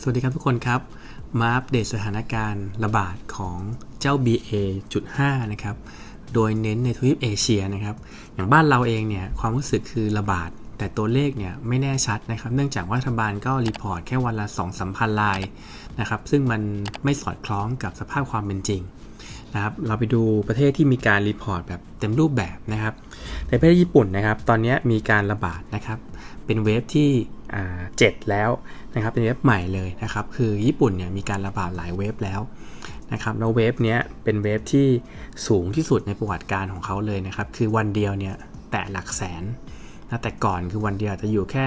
สวัสดีครับทุกคนครับ มาอัปเดตสถานการณ์ระบาดของเจ้า BA.5 นะครับ โดยเน้นในทวีปเอเชียนะครับ อย่างบ้านเราเองเนี่ยความรู้สึกคือระบาด แต่ตัวเลขเนี่ยไม่แน่ชัดนะครับ เนื่องจากว่ารัฐบาลก็รีพอร์ตแค่วันละ2 3พันลายนะครับ ซึ่งมันไม่สอดคล้องกับสภาพความเป็นจริงนะครับ เราไปดูประเทศที่มีการรีพอร์ตแบบเต็มรูปแบบนะครับ ในประเทศญี่ปุ่นนะครับ ตอนนี้มีการระบาดนะครับ เป็นเวฟที่ เจ็ดแล้วนะครับเป็นเวฟใหม่เลยนะครับคือญี่ปุ่นเนี่ยมีการระบาดหลายเวฟแล้วนะครับแล้วเวฟเนี้ยเป็นเวฟที่สูงที่สุดในประวัติการของเขาเลยนะครับคือวันเดียวเนี่ยแตะหลักแสนนะแต่ก่อนคือวันเดียวจะอยู่แค่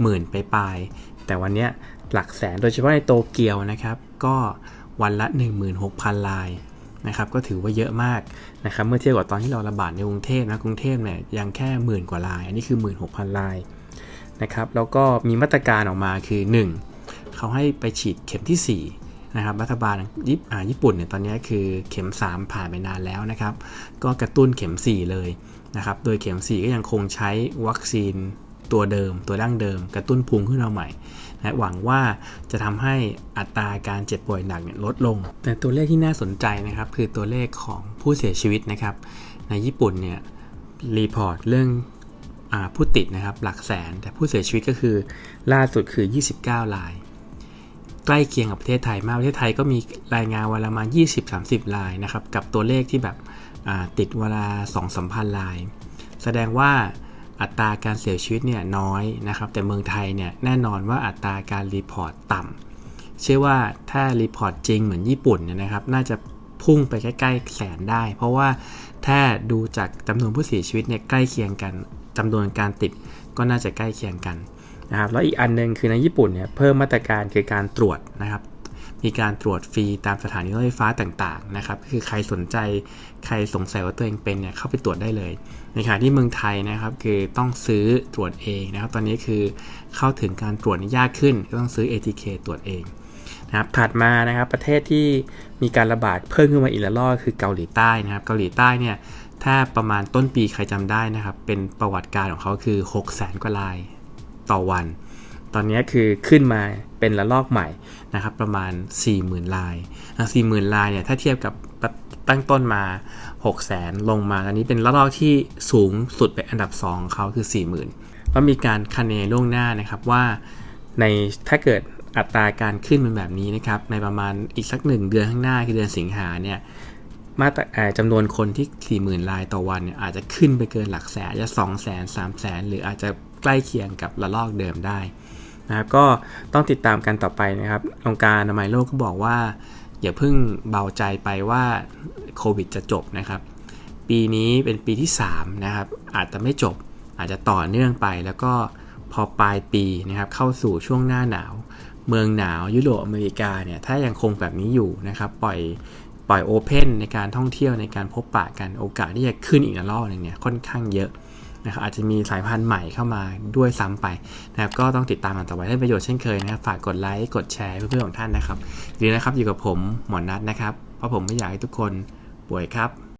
หมื่นไปปลายแต่วันเนี้ยหลักแสนโดยเฉพาะในโตเกียวนะครับก็วันละ 16,000 ลายนะครับก็ถือว่าเยอะมากนะครับเมื่อเทียบกับตอนที่เราระบาดในกรุงเทพนะกรุงเทพเนี่ยยังแค่หมื่นกว่าลาย อันนี้คือ 16,000 ลาย นะครับแล้วก็มีมาตรการออกมาคือ 1 เขาให้ไปฉีดเข็มที่4นะครับรัฐบาลญี่ปุ่นเนี่ยตอนนี้คือเข็ม 3 ผ่านไปนานแล้วนะครับก็กระตุ้นเข็ม 4 เลยนะครับโดยเข็ม 4 ก็ยังคงใช้วัคซีนตัวเดิม ตัวดั้งเดิม กระตุ้นภูมิขึ้นมาใหม่นะหวังว่าจะทำให้อัตราการเจ็บป่วยหนักเนี่ยลดลง แต่ตัวเลขที่น่าสนใจนะครับ คือตัวเลขของผู้เสียชีวิตนะครับ ในญี่ปุ่นเนี่ยรีพอร์ตเรื่อง ผู้ติดนะครับหลักแสน แต่ผู้เสียชีวิตก็คือล่าสุดคือ 29ราย ใกล้เคียงกับประเทศไทยมากประเทศไทยก็มีรายงานวันละมาณ 20-30รายนะครับกับตัวเลขที่แบบติดเวลา2 3พันราย แสดงว่าอัตราการเสียชีวิตเนี่ยน้อยนะครับ แต่เมืองไทยเนี่ยแน่นอนว่าอัตราการรีพอร์ตต่ำเชื่อว่าถ้ารีพอร์ตจริงเหมือนญี่ปุ่นเนี่ยนะครับ น่าจะ พุ่งไปใกล้ๆแสนได้ เพราะว่าถ้าดูจากจำนวนผู้เสียชีวิตเนี่ยใกล้เคียงกันจำนวนการติดก็น่าจะใกล้เคียงกันนะครับแล้วอีกอันนึงคือในญี่ปุ่นเนี่ยเพิ่มมาตรการคือการตรวจนะครับมีการตรวจฟรีตามสถานีรถไฟฟ้าต่างๆนะครับคือใครสนใจใครสงสัยว่าตัวเองเป็นเนี่ยเข้าไปตรวจได้เลย ในขณะที่เมืองไทยนะครับคือต้องซื้อตรวจเองนะครับตอนนี้คือเข้าถึงการตรวจยากขึ้นก็ต้องซื้อ ATK ตรวจเอง นะครับถัดมานะครับประเทศที่มีการระบาดเพิ่มขึ้นมาอีกละลอกคือเกาหลีใต้นะครับเกาหลีใต้เนี่ยถ้าประมาณต้นปีใครจำได้นะครับ เป็นประวัติการของเขาคือ 6 0 0 0 0 0กว่าลายต่อวัน ตอนนี้คือขึ้นมาเป็นระลอกใหม่นะครับประมาณ 40,000 ลาย40,000 ลายเนี่ยถ้าเทียบกับตั้งต้นมา 6 0 0 0 0ลงมาอันนี้เป็นระลอกที่สูงสุดเป็นอันดับ2ของเขาคือ 40,000ก็มีการคะเนล่วงหน้านะครับว่าในถ้าเกิด อัตราการขึ้นเป็นแบบนี้นะครับ ในประมาณอีกสักหนึ่งเดือนข้างหน้าคือเดือนสิงหาเนี่ยมาตรจำนวนคนที่ 40,000รายต่อวันเนี่ยอาจจะขึ้นไปเกินหลักแสนจะ2 0 0 0 0 0 3 0 0 0 0 หรืออาจจะใกล้เคียงกับระลอกเดิมได้นะครับก็ต้องติดตามกันต่อไปนะครับองค์การอนามัยโลกก็บอกว่า อย่าเพิ่งเบาใจไปว่าโควิดจะจบนะครับ ปีนี้เป็นปีที่ 3 นะครับ อาจจะไม่จบอาจจะต่อเนื่องไป แล้วก็พอปลายปีนะครับเข้าสู่ช่วงหน้าหนาว เมืองหนาวยุโรปอเมริกาเนี่ยถ้ายังคงแบบนี้อยู่นะครับปล่อยปล่อยโอเพนในการท่องเที่ยวในการพบปะกันโอกาสที่จะขึ้นอีกรอบนึงเนี่ยค่อนข้างเยอะนะครับอาจจะมีสายพันธุ์ใหม่เข้ามาด้วยซ้ำไปนะครับก็ต้องติดตามกันต่อไปให้ประโยชน์เช่นเคยนะครับฝากกดไลค์กดแชร์เพื่อนๆของท่านนะครับดีนะครับอยู่กับผมหมอนัทนะครับเพราะผมไม่อยากให้ทุกคนป่วยครับ